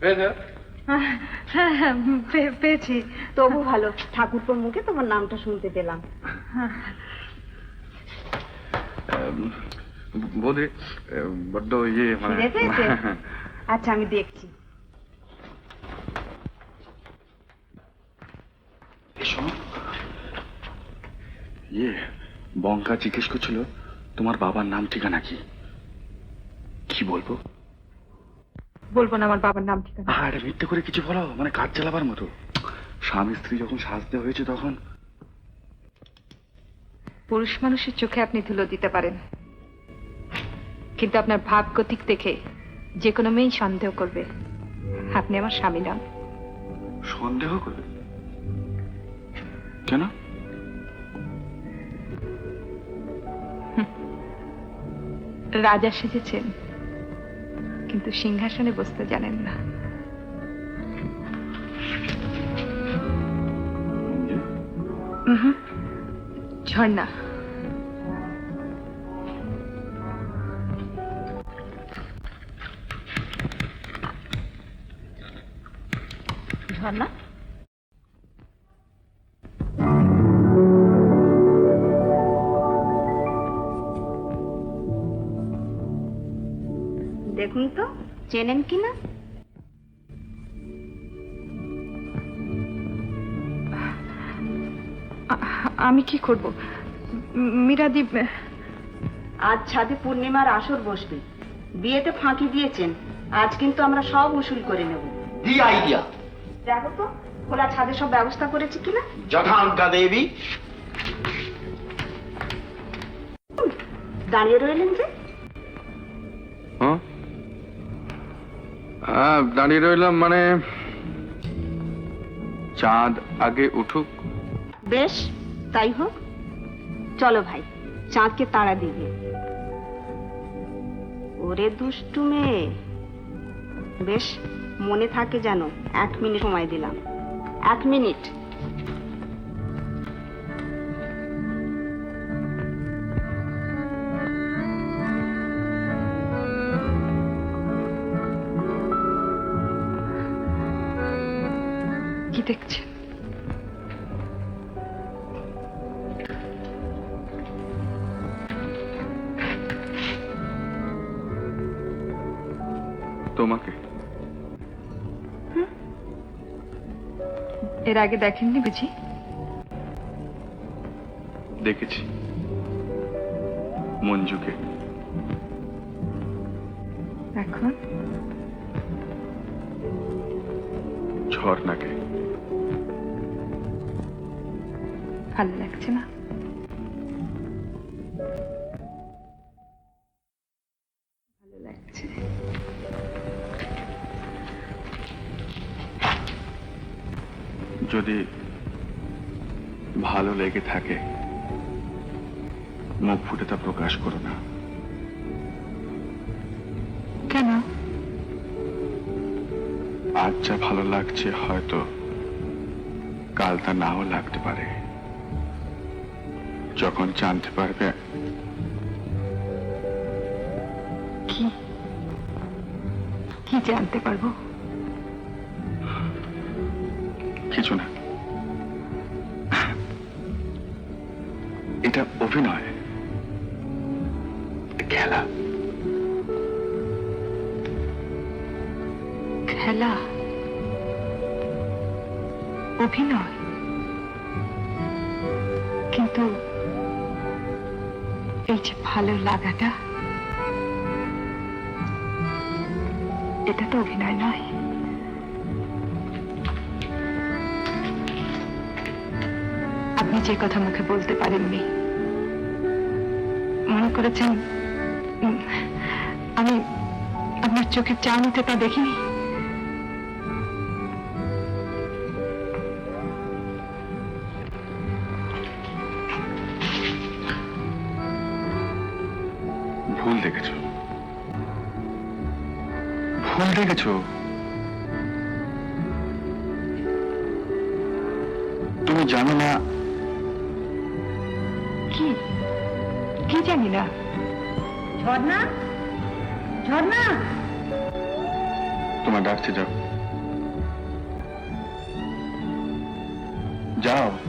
পেয়েছ হ্যাঁ হ্যাঁ পেয়েছি। তবু ভালো। ঠাকুরপোর মুখে তোমার নামটা শুনতে পেলাম। বড্ড ইয়ে মানে আচ্ছা আমি দেখছি। শোনো ইয়ে বঙ্কা জিজ্ঞেস করছিল তোমার বাবার নাম ঠিকানা কি? কি বলব? বলব না আমার বাবার নাম ঠিকানা। আর মিথ্যে করে কিছু বলো মানে কাজ চালাবার মতো। স্বামী স্ত্রী যখন সাজতে হয়েছে তখন? পুরুষ মানুষের চোখে আপনি ধুলো দিতে পারেন। কিন্তু আপনার ভাব গতিক দেখে যে কোনো মেয়েই সন্দেহ করবে। আপনি আমার স্বামী নন সন্দেহ করবে কেন? রাজা সেজেছেন। কিন্তু সিংহাসনে বসতে জানেন না। ঝর্ণা। ঝর্ণা? দেখুন তো চেনেন কি না? আমি কি করব? ম- মীরাদি আজ ছাদে পূর্ণিমার আসর বসবে। বিয়েতে ফাঁকি দিয়েছেন আজ কিন্তু আমরা সব উসুল করে নেব। দি আইডিয়া দেখো তো খোলা ছাদে সব ব্যবস্থা করেছি কিনা? যথাঙ্কা দেবী। দাঁড়িয়ে রইলেন যে? দাঁড়িয়ে রইলাম মানে চাঁদ আগে উঠুক। বেশ, তাই হোক। চলো ভাই, চাঁদকে তাড়া দিবে ওরে দুষ্টু মেয়ে। বেশ, মনে থাকে যেন এক মিনিট সময় দিলাম। এক মিনিট। কি দেখছেন? তোমাকে? এর আগে দেখেননি বুঝি? দেখেছি। মঞ্জুকে। এখন? ঝর্ণাকে। ভালো লাগছে না। ভালো লাগছে। যদি ভালো লেগে থাকে মুখ ফুটে তা প্রকাশ করো না। কেন? আজ যা ভালো লাগছে হয়তো কাল তা নাও লাগতে পারে। যখন জানতে পারবে। কি? কি জানতে পারব? কিছু না। এটা অভিনয়। খেলা। খেলা? অভিনয়? এই যে ভালো লাগাটা। এটা তো অভিনয় নয়। আপনি যে কথা মুখে বলতে পারেননি, মনে করেছেন আমি আপনার চোখের চাউনিতে তা দেখিনি? ভুল দেখেছ। ভুল দেখেছ? তুমি জানো না? কি? কি জানি না? ঝর্ণা? ঝর্ণা? তোমার ডাকছে যাও। যাও।